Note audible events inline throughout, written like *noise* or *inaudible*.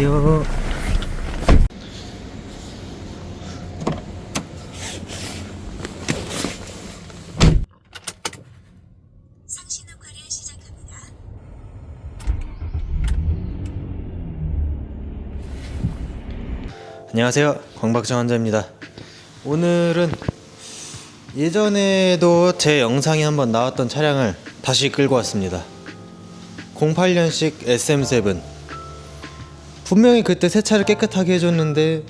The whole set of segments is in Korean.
안녕하세요. 안녕하세요. 광박정 환자입니다. 오늘은 예전에도 제 영상이 한번 나왔던 차량을 다시 끌고 왔습니다. 08년식 SM7. 분명히 그때 세차를 깨끗하게 해줬는데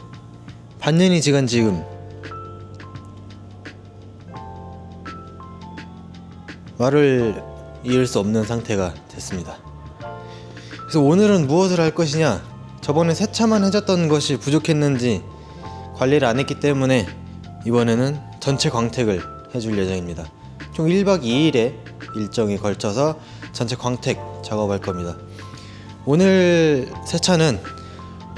반년이 지간 지금 말을 이을 수 없는 상태가 됐습니다. 그래서 오늘은 무엇을 할 것이냐? 저번에 세차만 해줬던 것이 부족했는지 관리를 안 했기 때문에 이번에는 전체 광택을 해줄 예정입니다. 총 1박 2일의 일정에 걸쳐서 전체 광택 작업할 겁니다. 오늘 세차는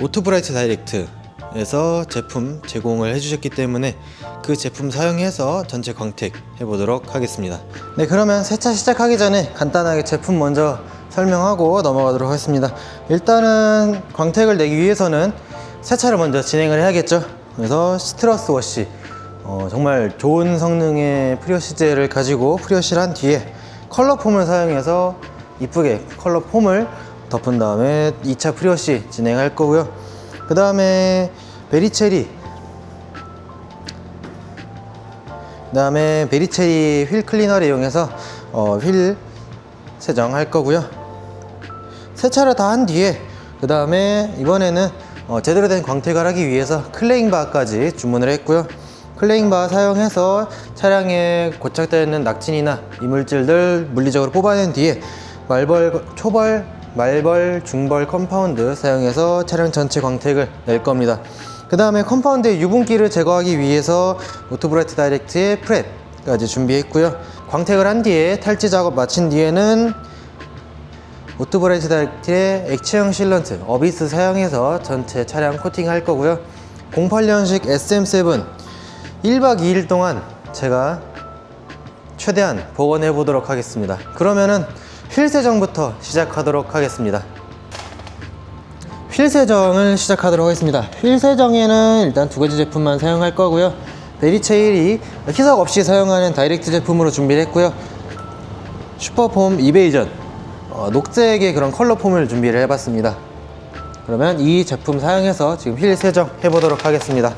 오토브라이트 다이렉트에서 제품 제공을 해주셨기 때문에 그 제품 사용해서 전체 광택 해보도록 하겠습니다. 네, 그러면 세차 시작하기 전에 간단하게 제품 먼저 설명하고 넘어가도록 하겠습니다. 일단은 광택을 내기 위해서는 세차를 먼저 진행을 해야겠죠. 그래서 시트러스 워시 어, 정말 좋은 성능의 프리워시제를 가지고 프리워시를 한 뒤에 컬러 폼을 사용해서 이쁘게 컬러 폼을 덮은 다음에 2차 프리워시 진행할 거고요. 그 다음에 베리체리 그 다음에 베리체리 휠 클리너를 이용해서 어, 휠 세정할 거고요. 세차를 다 한 뒤에 그 다음에 이번에는 어, 제대로 된 광택을 하기 위해서 클레잉 바까지 주문을 했고요. 클레잉 바 사용해서 차량에 고착되어 있는 낙진이나 이물질들 물리적으로 뽑아낸 뒤에 말벌, 초벌, 말벌, 중벌 컴파운드 사용해서 차량 전체 광택을 낼 겁니다. 그 다음에 컴파운드의 유분기를 제거하기 위해서 오토브라이트 다이렉트의 프랩까지 준비했고요. 광택을 한 뒤에 탈지 작업 마친 뒤에는 오토브라이트 다이렉트의 액체형 실런트 어비스 사용해서 전체 차량 코팅할 거고요 08년식 SM7 1박 2일 동안 제가 최대한 복원해 보도록 하겠습니다 그러면은 휠 세정부터 시작하도록 하겠습니다 휠 세정을 시작하도록 하겠습니다 휠 세정에는 일단 두 가지 제품만 사용할 거고요 베리체일이 희석 없이 사용하는 다이렉트 제품으로 준비를 했고요 슈퍼폼 이베이전 어, 녹색의 그런 컬러 폼을 준비를 해봤습니다. 그러면 이 제품 사용해서 지금 휠 세정 해보도록 하겠습니다.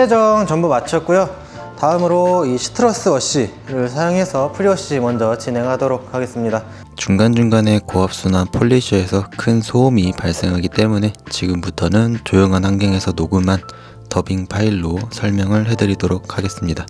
세정 전부 마쳤고요. 다음으로 이 시트러스 워시를 사용해서 프리워시 먼저 진행하도록 하겠습니다. 중간중간에 고압수나 폴리셔에서 큰 소음이 발생하기 때문에 지금부터는 조용한 환경에서 녹음한 더빙 파일로 설명을 해드리도록 하겠습니다.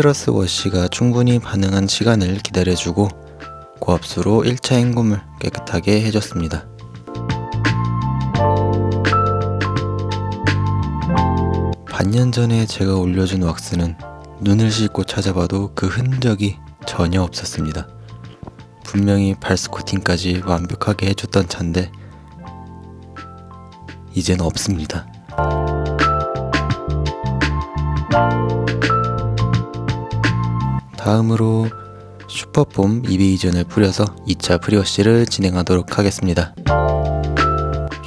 시트러스 워시가 충분히 반응한 시간을 기다려주고 고압수로 1차 헹굼을 깨끗하게 해줬습니다. 반년 전에 제가 올려준 왁스는 눈을 씻고 찾아봐도 그 흔적이 전혀 없었습니다. 분명히 발스 코팅까지 완벽하게 해줬던 차인데 이제는 없습니다. 다음으로 슈퍼폼 이베이전을 뿌려서 2차 프리워시를 진행하도록 하겠습니다.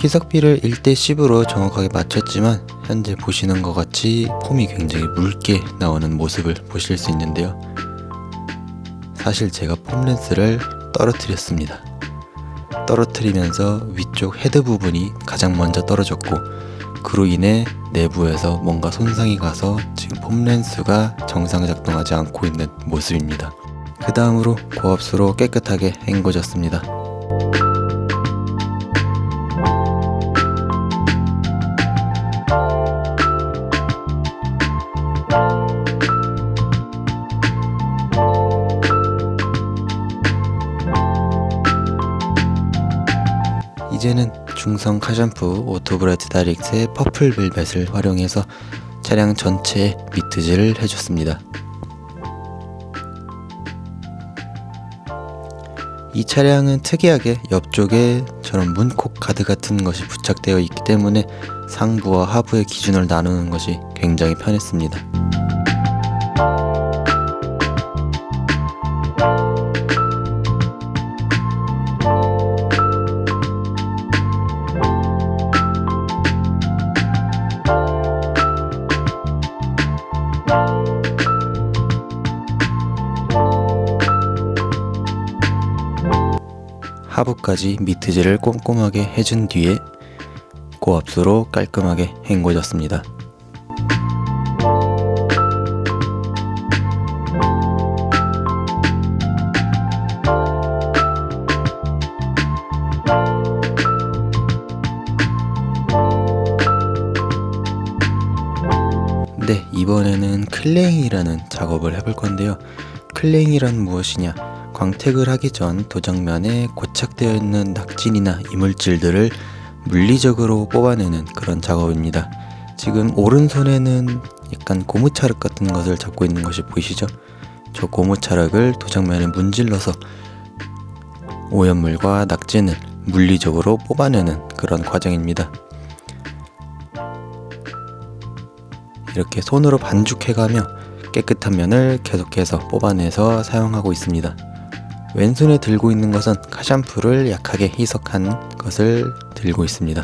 희석비를 1대10으로 정확하게 맞췄지만 현재 보시는 것 같이 폼이 굉장히 묽게 나오는 모습을 보실 수 있는데요. 사실 제가 폼 렌스를 떨어뜨렸습니다. 떨어뜨리면서 위쪽 헤드 부분이 가장 먼저 떨어졌고 그로 인해 내부에서 뭔가 손상이 가서 지금 폼 렌스가 정상 작동하지 않고 있는 모습입니다. 그 다음으로 고압수로 깨끗하게 헹궈졌습니다. 중성 카샴푸 오토브라이트 다이렉트의 퍼플 벨벳을 활용해서 차량 전체에 미트질을 해줬습니다. 이 차량은 특이하게 옆쪽에 저런 문콕 가드 같은 것이 부착되어 있기 때문에 상부와 하부의 기준을 나누는 것이 굉장히 편했습니다. 하부까지 미트질을 꼼꼼하게 해준 뒤에 고압수로 깔끔하게 헹궈졌습니다. 네, 이번에는 클레잉이라는 작업을 해볼 건데요. 클레잉이란 무엇이냐? 광택을 하기 전 도장면에 고착되어 있는 낙진이나 이물질들을 물리적으로 뽑아내는 그런 작업입니다. 지금 오른손에는 약간 고무차륵 같은 것을 잡고 있는 것이 보이시죠? 저 고무차륵을 도장면에 문질러서 오염물과 낙진을 물리적으로 뽑아내는 그런 과정입니다. 이렇게 손으로 반죽해가며 깨끗한 면을 계속해서 뽑아내서 사용하고 있습니다. 왼손에 들고 있는 것은 카샴푸를 약하게 희석한 것을 들고 있습니다.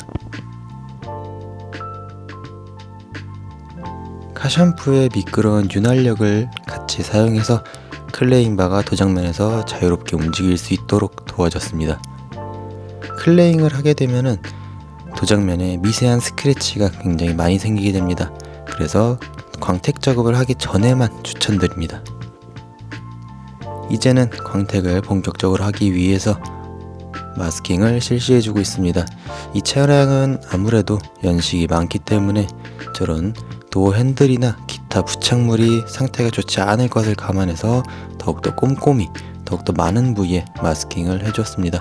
카샴푸의 미끄러운 윤활력을 같이 사용해서 클레잉 바가 도장면에서 자유롭게 움직일 수 있도록 도와줬습니다. 클레잉을 하게 되면은 도장면에 미세한 스크래치가 굉장히 많이 생기게 됩니다. 그래서 광택 작업을 하기 전에만 추천드립니다. 이제는 광택을 본격적으로 하기 위해서 마스킹을 실시해주고 있습니다. 이 차량은 아무래도 연식이 많기 때문에 저런 도어 핸들이나 기타 부착물이 상태가 좋지 않을 것을 감안해서 더욱더 꼼꼼히 더욱더 많은 부위에 마스킹을 해줬습니다.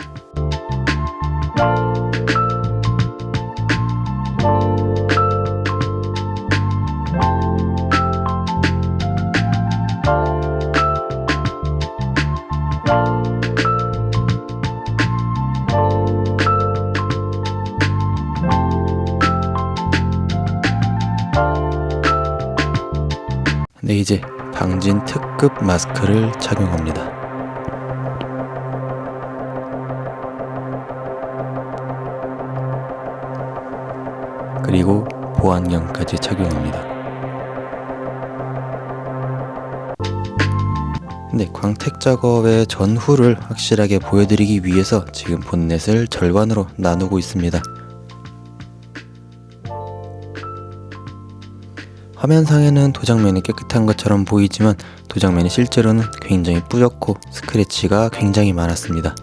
방진 특급 마스크를 착용합니다. 그리고 보안경까지 착용합니다. 네, 광택 작업의 전후를 확실하게 보여드리기 위해서 지금 본넷을 절반으로 나누고 있습니다. 화면상에는 도장면이 깨끗한 것처럼 보이지만 도장면이 실제로는 굉장히 뿌옇고 스크래치가 굉장히 많았습니다.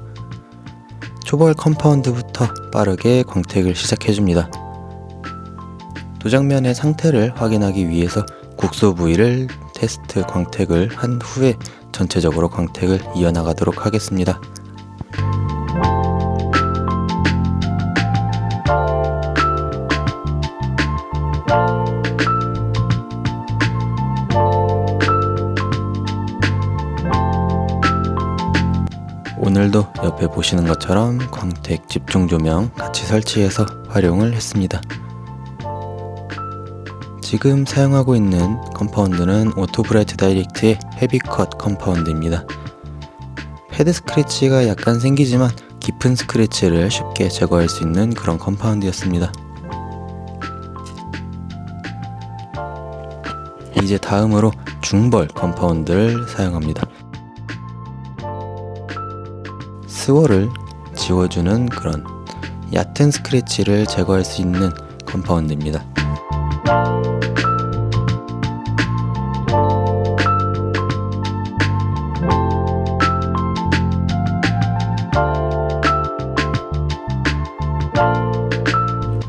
초벌 컴파운드부터 빠르게 광택을 시작해줍니다. 도장면의 상태를 확인하기 위해서 국소 부위를 테스트 광택을 한 후에 전체적으로 광택을 이어나가도록 하겠습니다. 오늘도 옆에 보시는 것처럼 광택 집중 조명 같이 설치해서 활용을 했습니다. 지금 사용하고 있는 컴파운드는 오토브라이트 다이렉트의 헤비컷 컴파운드입니다. 헤드 스크래치가 약간 생기지만 깊은 스크래치를 쉽게 제거할 수 있는 그런 컴파운드였습니다. 이제 다음으로 중벌 컴파운드를 사용합니다. 스월을 지워주는 그런 얕은 스크래치를 제거할 수 있는 컴파운드입니다.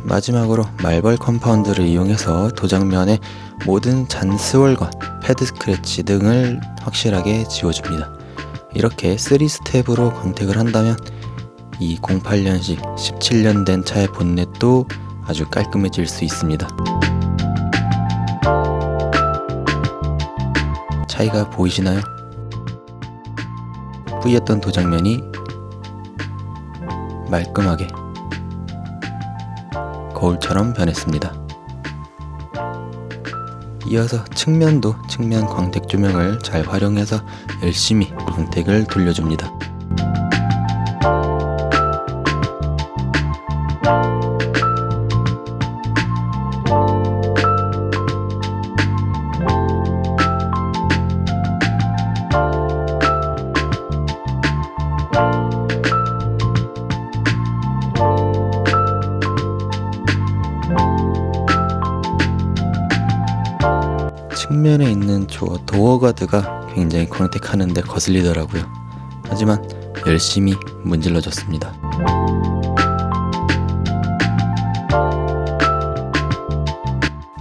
마지막으로 말벌 컴파운드를 이용해서 도장면의 모든 잔스월과 패드 스크래치 등을 확실하게 지워줍니다. 이렇게 3스텝으로 광택을 한다면 이 08년식 17년 된 차의 본넷도 아주 깔끔해질 수 있습니다. 차이가 보이시나요? 뿌였던 도장면이 말끔하게 거울처럼 변했습니다. 이어서 측면도 측면 광택 조명을 잘 활용해서 열심히 광택을 돌려줍니다. 측면에 있는 저 도어 가드가 굉장히 광택하는데 거슬리더라고요. 하지만 열심히 문질러줬습니다.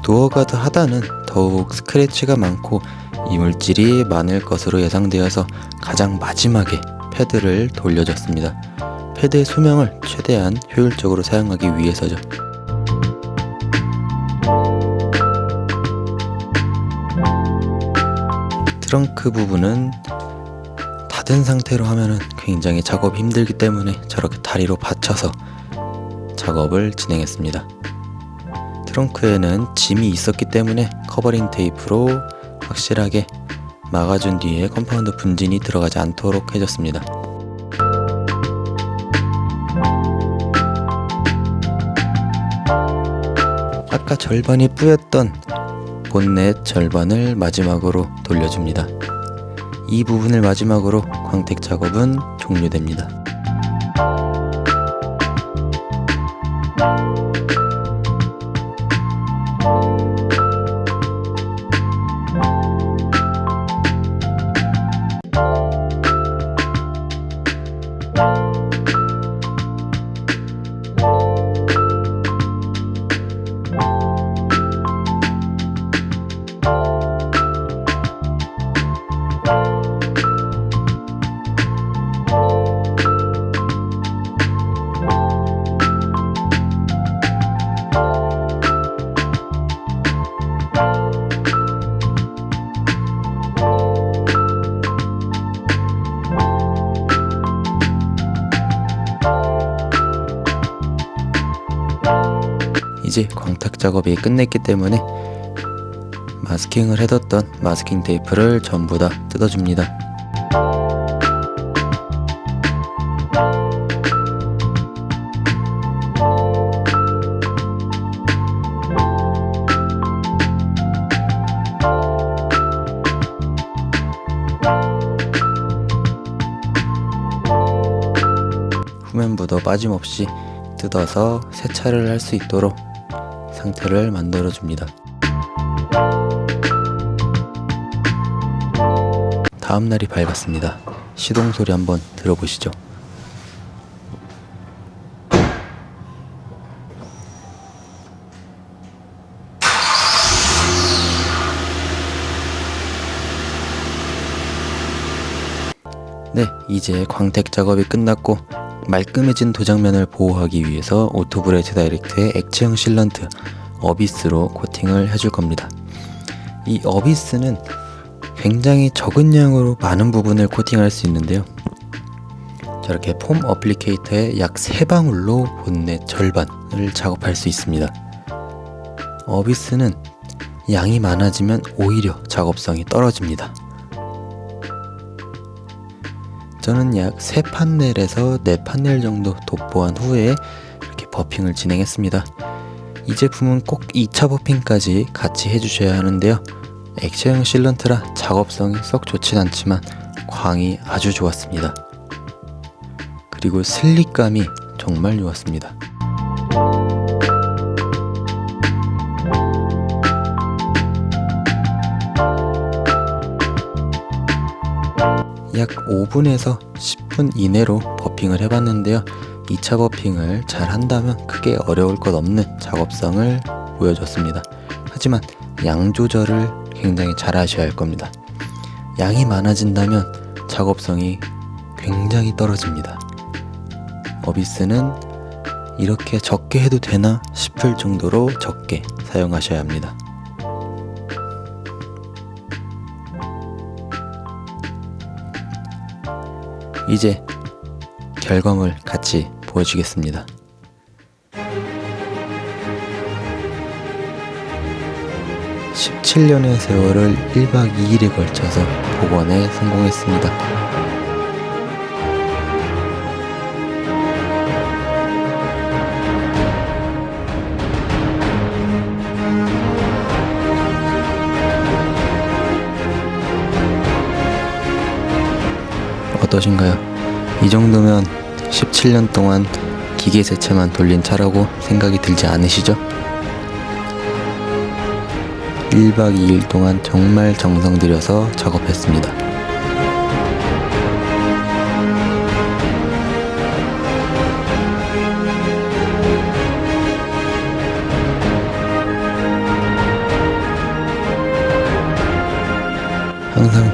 도어 가드 하단은 더욱 스크래치가 많고 이물질이 많을 것으로 예상되어서 가장 마지막에 패드를 돌려줬습니다. 패드의 수명을 최대한 효율적으로 사용하기 위해서죠. 트렁크 부분은 닫은 상태로 하면은 굉장히 작업이 힘들기 때문에 저렇게 다리로 받쳐서 작업을 진행했습니다. 트렁크에는 짐이 있었기 때문에 커버링 테이프로 확실하게 막아준 뒤에 컴파운드 분진이 들어가지 않도록 해줬습니다. 아까 절반이 뿌였던 본넷 절반을 마지막으로 돌려줍니다. 이 부분을 마지막으로 광택 작업은 종료됩니다. 이제 광택 작업이 끝냈기 때문에 마스킹을 해뒀던 마스킹 테이프를 전부 다 뜯어줍니다. 후면부도 빠짐없이 뜯어서 세차를 할 수 있도록 상태를 만들어 줍니다. 다음 날이 밝았습니다. 시동 소리 한번 들어보시죠. 네, 이제 광택 작업이 끝났고 말끔해진 도장면을 보호하기 위해서 오토브레이트 다이렉트의 액체형 실런트 어비스로 코팅을 해줄 겁니다. 이 어비스는 굉장히 적은 양으로 많은 부분을 코팅할 수 있는데요. 저렇게 폼 어플리케이터에 약 3방울로 본넷 절반을 작업할 수 있습니다. 어비스는 양이 많아지면 오히려 작업성이 떨어집니다. 저는 약 3판넬에서 4판넬 정도 돋보한 후에 이렇게 버핑을 진행했습니다. 이 제품은 꼭 2차 버핑까지 같이 해주셔야 하는데요. 액체형 실런트라 작업성이 썩 좋진 않지만 광이 아주 좋았습니다. 그리고 슬릭감이 정말 좋았습니다. 약 5분에서 10분 이내로 버핑을 해봤는데요. 2차 버핑을 잘 한다면 크게 어려울 것 없는 작업성을 보여줬습니다. 하지만 양 조절을 굉장히 잘 하셔야 할 겁니다. 양이 많아진다면 작업성이 굉장히 떨어집니다. 어비스는 이렇게 적게 해도 되나 싶을 정도로 적게 사용하셔야 합니다. 이제 결과물 같이 보여주겠습니다. 17년의 세월을 1박 2일에 걸쳐서 복원에 성공했습니다. 어떠신가요? 이 정도면 17년 동안 기계 세차만 돌린 차라고 생각이 들지 않으시죠? 1박 2일 동안 정말 정성 들여서 작업했습니다.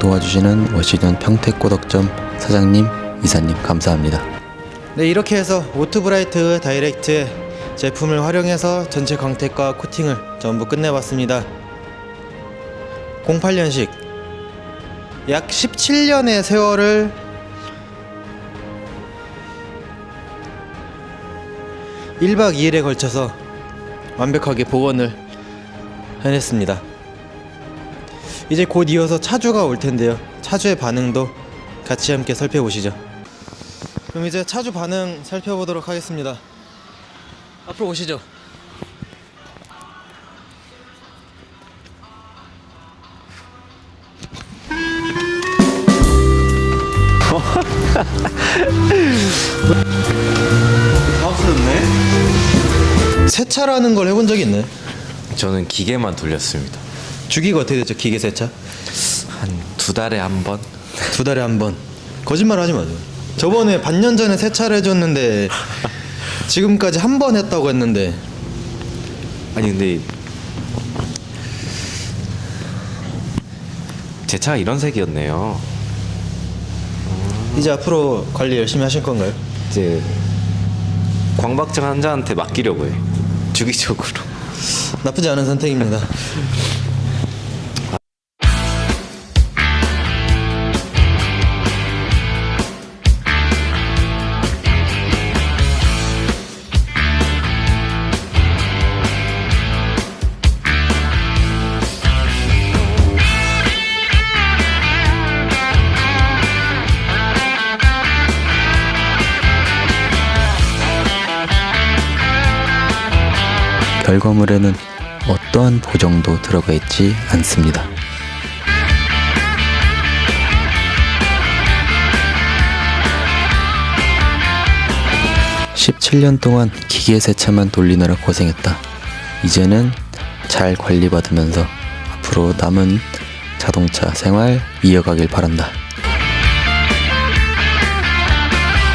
도와주시는 워시던 평택고덕점 사장님, 이사님 감사합니다. 네 이렇게 해서 오토브라이트 다이렉트 제품을 활용해서 전체 광택과 코팅을 전부 끝내봤습니다. 08년식. 약 17년의 세월을 일박 2일에 걸쳐서 완벽하게 복원을 해냈습니다 이제 곧 이어서 차주가 올 텐데요 차주의 반응도 같이 함께 살펴보시죠 그럼 이제 차주 반응 살펴보도록 하겠습니다. 앞으로 오시죠. 세차라는 걸 해본 적이 있나요? 저는 기계만 돌렸습니다. 주기가 어떻게 되죠? 기계 세차? 한 두 달에 한 번? 두 달에 한 번. 거짓말 하지 마세요. 저번에 반년 전에 세차를 해줬는데 지금까지 한 번 했다고 했는데 아니 근데 제 차가 이런 색이었네요. 이제 앞으로 관리 열심히 하실 건가요? 이제 광박증 환자한테 맡기려고 해. 주기적으로. 나쁘지 않은 선택입니다. *laughs* 결과물에는 어떠한 보정도 들어가 있지 않습니다. (17년) 동안 기계 세차만 돌리느라 고생했다. 이제는 잘 관리받으면서 앞으로 남은 자동차 생활 이어가길 바란다.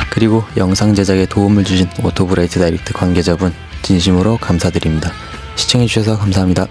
그리고 영상 제작에 도움을 주신 오토브라이트 다이렉트 관계자분 진심으로 감사드립니다. 시청해주셔서 감사합니다.